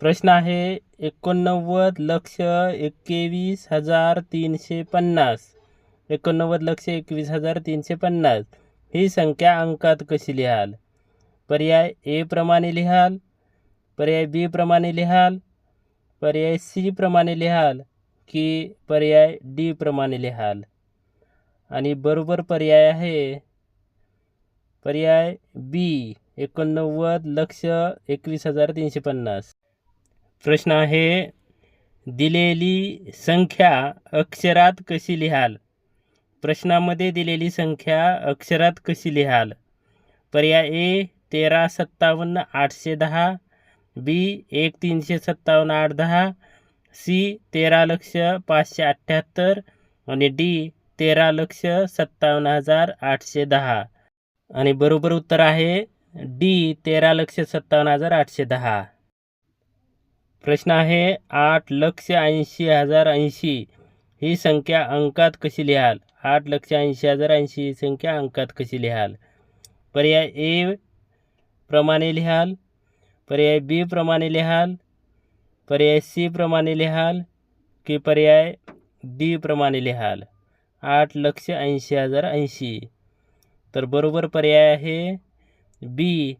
प्रश्न आहे एकोणनव्वद लक्ष एकवीस हजार तीनशे पन्नास. एकोणनव्वद लक्ष एकवीस हजार तीनशे पन्नास. ही संख्या अंकात कशी लिहाल? पर्याय ए प्रमाणे लिहाल पर्याय बी प्रमाणे लिहाल पर्याय सी प्रमाणे लिहाल की पर्याय डी प्रमाणे लिहाल. आणि बरोबर पर्याय आहे पर्याय बी एकोणनव्वद लक्ष एकवीस हजार तीनशे पन्नास. प्रश्न आहे दिलेली संख्या अक्षरात कशी लिहाल? प्रश्नामध्ये दिलेली संख्या अक्षरात कशी लिहाल? पर्याय ए तेरा सत्तावन्न आठशे दहा बी एक तीनशे सत्तावन्न आठ दहा सी तेरा लक्ष पाचशे अठ्ठ्याहत्तर आणि डी तेरा लक्ष सत्तावन्न हजार आठशे दहा. आणि बरोबर उत्तर आहे डी तेरा लक्ष सत्तावन्न हजार आठशे दहा. प्रश्न आहे, आठ लक्ष ऐंशी हज़ार ऐंशी. ही संख्या अंकात कशी लिहाल? आठ लक्ष ऐंशी हज़ार ही संख्या अंकात कशी लिहाल? पर्याय ए प्रमाणे लिहाल. पर्याय बी प्रमाणे लिहाल. पर्याय सी प्रमाणे लिहाल. की पर्याय डी प्रमाणे लिहाल. आठ लक्ष ऐंशी हज़ार ऐंशी. तर बरोबर पर्याय बी.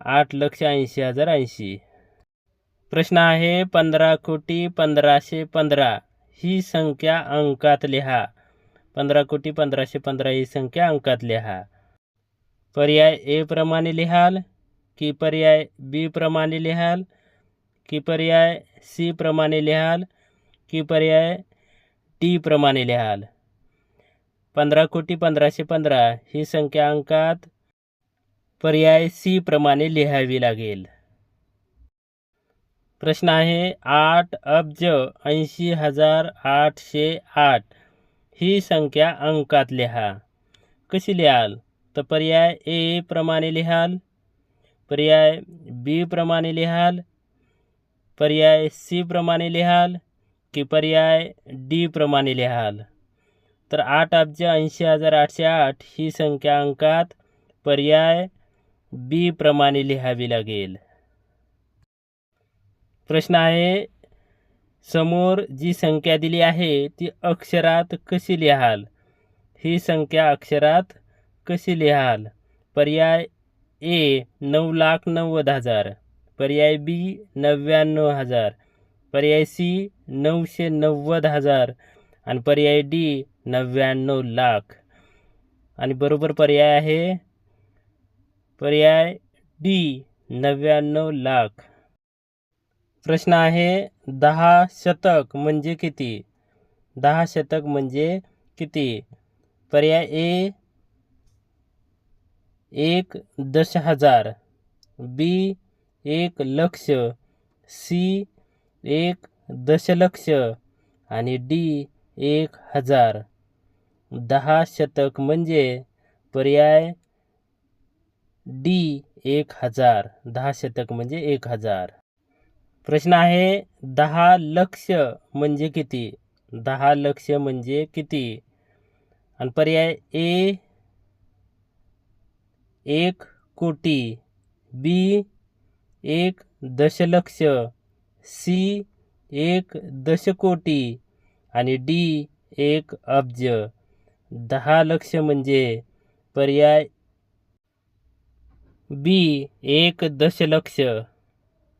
आठ लक्ष ऐंशी हज़ार ऐंशी. प्रश्न आहे पंधरा कोटी पंधराशे पंधरा. ही संख्या अंकात लिहा. पंधरा कोटी पंधराशे पंधरा ही संख्या अंकात लिहा. पर्याय ए प्रमाणे लिहाल, की पर्याय बी प्रमाणे लिहाल, की पर्याय सी प्रमाणे लिहाल, की पर्याय डी प्रमाणे लिहाल. पंधरा कोटी पंधराशे पंधरा ही संख्या अंकात पर्याय सी प्रमाणे लिहावी लागेल. प्रश्न आहे, आठ, अब्ज, ऐंशी हज़ार आठशे आठ. ही संख्या अंकात लिहा. कशी लिहाल? तर पर्याय ए प्रमाणे लिहाल. पर्याय बी प्रमाणे लिहाल. पर्याय सी प्रमाणे लिहाल की पर्याय डी प्रमाणे लिहाल. तर आठ, अब्ज, ऐंशी हज़ार आठशे आठ ही संख्या अंकात पर्याय बी प्रमाणे लिहावी लागेल. प्रश्न आहे, समोर जी संख्या दिली आहे, ती अक्षरात कशी लिहाल? ही संख्या अक्षरात कशी लिहाल? पर्याय ए नऊ लाख नव्वद हज़ार. पर्याय बी नव्याण्णव हज़ार. पर्याय सी नऊशे नव्वद हज़ार. आणि पर्याय डी नव्याण्णव लाख. आणि बरोबर पर्याय आहे? पर्याय डी नव्याण्णव लाख. प्रश्न आहे दहा शतक म्हणजे किती? दहा शतक म्हणजे किती? पर्याय ए एक दश हजार बी एक लक्ष. सी एक दशलक्ष. आणि डी एक हजार. दहा शतक म्हणजे पर्याय डी एक हजार. दहा शतक म्हणजे एक हजार. प्रश्न आहे दहा लक्ष म्हणजे किती? दहा लक्ष म्हणजे किती? आणि पर्याय ए एक कोटी. बी एक दशलक्ष. सी एक दशकोटी. आणि डी एक अब्ज. दहा लक्ष म्हणजे पर्याय बी एक दशलक्ष.